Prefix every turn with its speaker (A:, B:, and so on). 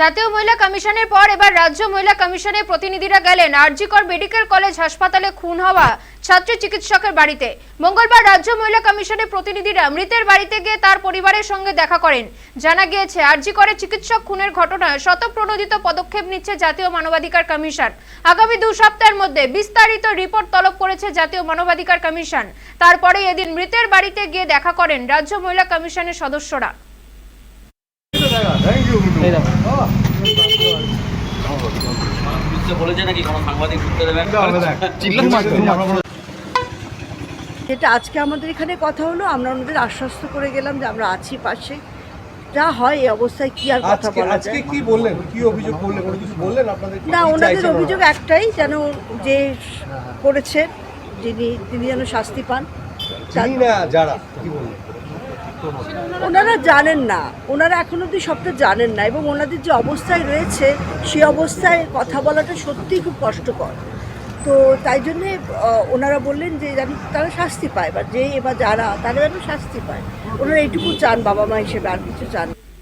A: জাতীয় মহিলা কমিশনের পর এবার রাজ্য মহিলা কমিশনের প্রতিনিধিরা গেলেন আরজিকর মেডিকেল কলেজ হাসপাতালে খুন হওয়া ছাত্রী চিকিৎসকের বাড়িতে। মঙ্গলবার রাজ্য মহিলা কমিশনের প্রতিনিধিরা মৃতের বাড়িতে গিয়ে তার পরিবারের সঙ্গে দেখা করেন। জানা গিয়েছে, আরজিকরে চিকিৎসক খুনের ঘটনায় শতপ্রণোদিত পদক্ষেপ নিচ্ছে জাতীয় মানবাধিকার কমিশন। আগামী দু সপ্তাহের মধ্যে বিস্তারিত রিপোর্ট তলব করেছে জাতীয় মানবাধিকার কমিশন। তারপরে এদিন মৃতের বাড়িতে গিয়ে দেখা করেন রাজ্য মহিলা কমিশনের সদস্যরা।
B: যেটা আজকে আমাদের এখানে কথা হলো আমরা ওনাদের আশ্বস্ত করে গেলাম যে আমরা আছি পাশে। যা হয় এই অবস্থায় কি আর কথা
C: আজকে
B: বলা
C: আজকে কি বললেন? কি অভিযোগ করলেন? কোনো কিছু বললেন আপনাদের?
B: না ওনাদের অভিযোগ একটাই যেন যে করেছে যিনি তিনি যেন শাস্তি পান।
C: যারা? কি বললেন?
B: ওনারা জানেন না। ওনারা এখন অব্দি সবটা জানেন না এবং ওনাদের যে অবস্থায় রয়েছে, সে অবস্থায় কথা বলাটা সত্যিই খুব কষ্টকর। তো তাই জন্যে ওনারা বললেন যে যেন তারা শাস্তি পায় বা যে এবার যারা, তারা যেন শাস্তি পায়। ওনারা এইটুকু চান বাবা মা হিসেবে আর কিছু চান।